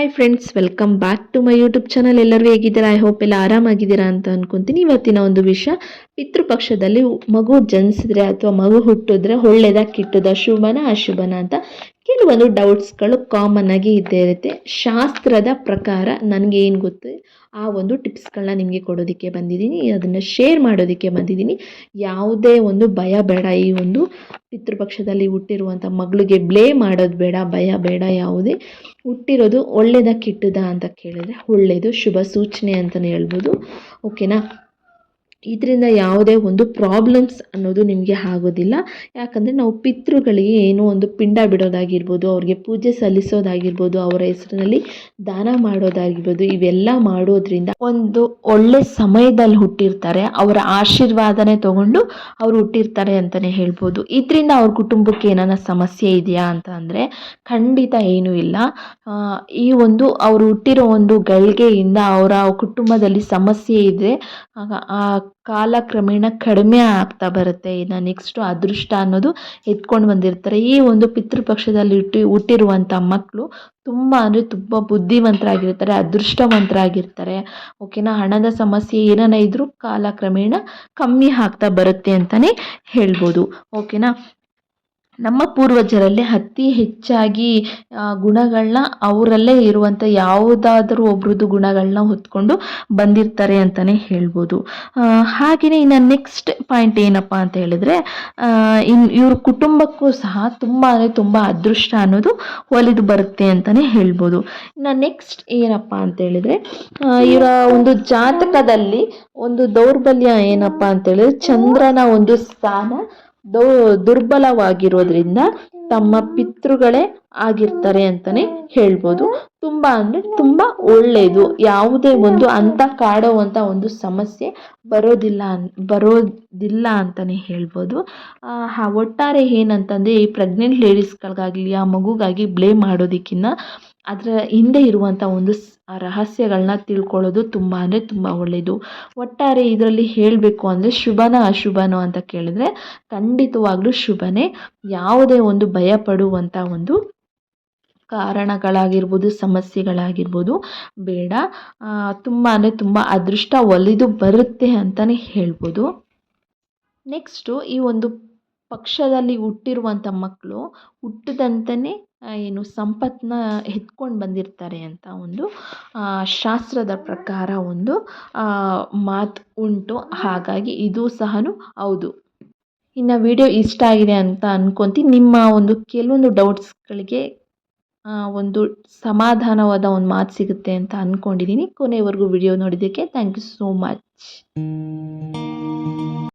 Hi friends welcome back to my YouTube channel ಎಲ್ಲರೂ ಹೇಗಿದ್ದೀರಾ? I hope ಎಲ್ಲ ಆರಾಮಾಗಿದ್ದೀರಾ ಅಂತ ಅನ್ಕೊಂತೀನಿ. ಇವತ್ತಿನ ಒಂದು ವಿಷಯ, ಪಿತೃಪಕ್ಷದಲ್ಲಿ ಮಗು ಜನಿಸಿದ್ರೆ ಅಥವಾ ಮಗು ಹುಟ್ಟಿದ್ರೆ ಒಳ್ಳೆಯದ ಕೆಟ್ಟದ, ಶುಭನ, ಅಶುಭನ ಅಂತ ಕೆಲವೊಂದು ಡೌಟ್ಸ್ಗಳು ಕಾಮನ್ ಆಗಿ ಇದ್ದೇ ಇರುತ್ತೆ. ಶಾಸ್ತ್ರದ ಪ್ರಕಾರ ನನಗೆ ಏನು ಗೊತ್ತು? ಆ ಒಂದು ಟಿಪ್ಸ್ಗಳನ್ನ ನಿಮಗೆ ಕೊಡೋದಕ್ಕೆ ಬಂದಿದ್ದೀನಿ. ಅದನ್ನು ಶೇರ್ ಮಾಡೋದಕ್ಕೆ ಬಂದಿದ್ದೀನಿ. ಯಾವುದೇ ಒಂದು ಭಯ ಬೇಡ. ಈ ಒಂದು ಪಿತೃಪಕ್ಷದಲ್ಲಿ ಹುಟ್ಟಿರುವಂಥ ಮಗಳಿಗೆ ಬ್ಲೇ ಮಾಡೋದು ಬೇಡ, ಭಯ ಬೇಡ ಯಾವುದೇ. ಹುಟ್ಟಿರೋದು ಒಳ್ಳೆಯದ ಕೆಟ್ಟದ ಅಂತ ಕೇಳಿದ್ರೆ ಒಳ್ಳೆಯದು ಶುಭ ಸೂಚನೆ ಅಂತಲೇ ಹೇಳ್ಬೋದು. ಓಕೆನಾ ಇದರಿಂದ ಯಾವುದೇ ಒಂದು ಪ್ರಾಬ್ಲಮ್ಸ್ ಅನ್ನೋದು ನಿಮಗೆ ಆಗೋದಿಲ್ಲ. ಯಾಕಂದರೆ ನಾವು ಪಿತೃಗಳಿಗೆ ಏನೋ ಒಂದು ಪಿಂಡ ಬಿಡೋದಾಗಿರ್ಬೋದು, ಅವ್ರಿಗೆ ಪೂಜೆ ಸಲ್ಲಿಸೋದಾಗಿರ್ಬೋದು, ಅವರ ಹೆಸರಿನಲ್ಲಿ ದಾನ ಮಾಡೋದಾಗಿರ್ಬೋದು, ಇವೆಲ್ಲ ಮಾಡೋದ್ರಿಂದ ಒಂದು ಒಳ್ಳೆ ಸಮಯದಲ್ಲಿ ಹುಟ್ಟಿರ್ತಾರೆ. ಅವರ ಆಶೀರ್ವಾದನೆ ತಗೊಂಡು ಅವರು ಹುಟ್ಟಿರ್ತಾರೆ ಅಂತಲೇ ಹೇಳ್ಬೋದು. ಇದರಿಂದ ಅವ್ರ ಕುಟುಂಬಕ್ಕೆ ಏನಾನ ಸಮಸ್ಯೆ ಇದೆಯಾ ಅಂತ ಅಂದರೆ ಖಂಡಿತ ಏನೂ ಇಲ್ಲ. ಈ ಒಂದು ಅವರು ಹುಟ್ಟಿರೋ ಒಂದು ಗಳಿಗೆಯಿಂದ ಅವರ ಕುಟುಂಬದಲ್ಲಿ ಸಮಸ್ಯೆ ಇದೆ. ಆ ಕಾಲಕ್ರಮೇಣ ಕಡಿಮೆ ಆಗ್ತಾ ಬರುತ್ತೆ. ಇನ್ನು ನೆಕ್ಸ್ಟು ಅದೃಷ್ಟ ಅನ್ನೋದು ಎತ್ಕೊಂಡು ಬಂದಿರ್ತಾರೆ. ಈ ಒಂದು ಪಿತೃಪಕ್ಷದಲ್ಲಿ ಹುಟ್ಟಿ ಹುಟ್ಟಿರುವಂಥ ಮಕ್ಕಳು ತುಂಬ ಅಂದರೆ ತುಂಬ ಬುದ್ಧಿವಂತರಾಗಿರ್ತಾರೆ, ಅದೃಷ್ಟವಂತರಾಗಿರ್ತಾರೆ. ಓಕೆನಾ ಹಣದ ಸಮಸ್ಯೆ ಏನಾನ ಇದ್ದರೂ ಕಾಲಕ್ರಮೇಣ ಕಮ್ಮಿ ಆಗ್ತಾ ಬರುತ್ತೆ ಅಂತಲೇ ಹೇಳ್ಬೋದು. ಓಕೆನಾ ನಮ್ಮ ಪೂರ್ವಜರಲ್ಲಿ ಅತಿ ಹೆಚ್ಚಾಗಿ ಗುಣಗಳನ್ನ ಅವರಲ್ಲೇ ಇರುವಂಥ ಯಾವುದಾದ್ರೂ ಒಬ್ರದ್ದು ಗುಣಗಳನ್ನ ಹೊತ್ಕೊಂಡು ಬಂದಿರ್ತಾರೆ ಅಂತಲೇ ಹೇಳ್ಬೋದು. ಹಾಗೆಯೇ ಇನ್ನು ನೆಕ್ಸ್ಟ್ ಪಾಯಿಂಟ್ ಏನಪ್ಪ ಅಂತ ಹೇಳಿದ್ರೆ ಇನ್ನು ಇವ್ರ ಕುಟುಂಬಕ್ಕೂ ಸಹ ತುಂಬ ಅಂದರೆ ತುಂಬ ಅದೃಷ್ಟ ಅನ್ನೋದು ಒಲಿದು ಬರುತ್ತೆ ಅಂತಲೇ ಹೇಳ್ಬೋದು. ಇನ್ನು ನೆಕ್ಸ್ಟ್ ಏನಪ್ಪ ಅಂತ ಹೇಳಿದ್ರೆ ಇವರ ಒಂದು ಜಾತಕದಲ್ಲಿ ಒಂದು ದೌರ್ಬಲ್ಯ ಏನಪ್ಪ ಅಂತ ಹೇಳಿದ್ರೆ, ಚಂದ್ರನ ಒಂದು ಸ್ಥಾನ ದೌ ದುರ್ಬಲವಾಗಿರೋದ್ರಿಂದ ತಮ್ಮ ಪಿತೃಗಳೇ ಆಗಿರ್ತಾರೆ ಅಂತಲೇ ಹೇಳ್ಬೋದು. ತುಂಬ ಅಂದರೆ ತುಂಬ ಒಳ್ಳೆಯದು ಯಾವುದೇ ಒಂದು ಅಂತ ಕಾಡುವಂಥ ಒಂದು ಸಮಸ್ಯೆ ಬರೋದಿಲ್ಲ ಅನ್, ಬರೋದಿಲ್ಲ ಅಂತಲೇ ಹೇಳ್ಬೋದು. ಒಟ್ಟಾರೆ ಏನಂತಂದರೆ ಈ ಪ್ರೆಗ್ನೆಂಟ್ ಲೇಡೀಸ್ಗಳಿಗಾಗಲಿ ಆ ಮಗುಗಾಗಿ ಬ್ಲೇಮ್ ಮಾಡೋದಕ್ಕಿಂತ ಅದರ ಹಿಂದೆ ಇರುವಂಥ ಒಂದು ರಹಸ್ಯಗಳನ್ನ ತಿಳ್ಕೊಳ್ಳೋದು ತುಂಬ ಅಂದರೆ ತುಂಬ ಒಳ್ಳೆಯದು ಒಟ್ಟಾರೆ ಇದರಲ್ಲಿ ಹೇಳಬೇಕು ಅಂದರೆ ಶುಭನ ಅಶುಭನೋ ಅಂತ ಕೇಳಿದ್ರೆ ಖಂಡಿತವಾಗ್ಲೂ ಶುಭನೇ. ಯಾವುದೇ ಒಂದು ಭಯ ಪಡುವಂಥ ಒಂದು ಕಾರಣಗಳಾಗಿರ್ಬೋದು, ಸಮಸ್ಯೆಗಳಾಗಿರ್ಬೋದು ಬೇಡ. ತುಂಬ ಅಂದರೆ ತುಂಬ ಅದೃಷ್ಟ ಒಲಿದು ಬರುತ್ತೆ ಅಂತಲೇ ಹೇಳ್ಬೋದು. ನೆಕ್ಸ್ಟು ಈ ಒಂದು ಪಕ್ಷದಲ್ಲಿ ಹುಟ್ಟಿರುವಂಥ ಮಕ್ಕಳು ಹುಟ್ಟಿದಂತನೇ ಏನು ಸಂಪತ್ತನ್ನ ಎತ್ಕೊಂಡು ಬಂದಿರ್ತಾರೆ ಅಂತ ಒಂದು ಶಾಸ್ತ್ರದ ಪ್ರಕಾರ ಒಂದು ಮಾತು ಉಂಟು. ಹಾಗಾಗಿ ಇದು ಸಹ ಹೌದು. ಇನ್ನು ವಿಡಿಯೋ ಇಷ್ಟ ಆಗಿದೆ ಅಂತ ಅನ್ಕೊತೀನಿ ನಿಮ್ಮ ಒಂದು ಕೆಲವೊಂದು ಡೌಟ್ಸ್ಗಳಿಗೆ ಒಂದು ಸಮಾಧಾನವಾದ ಒಂದು ಮಾತು ಸಿಗುತ್ತೆ ಅಂತ ಅಂದ್ಕೊಂಡಿದ್ದೀನಿ ಕೊನೆವರೆಗೂ ವಿಡಿಯೋ ನೋಡಿದ್ದಕ್ಕೆ ಥ್ಯಾಂಕ್ ಯು ಸೋ ಮಚ್.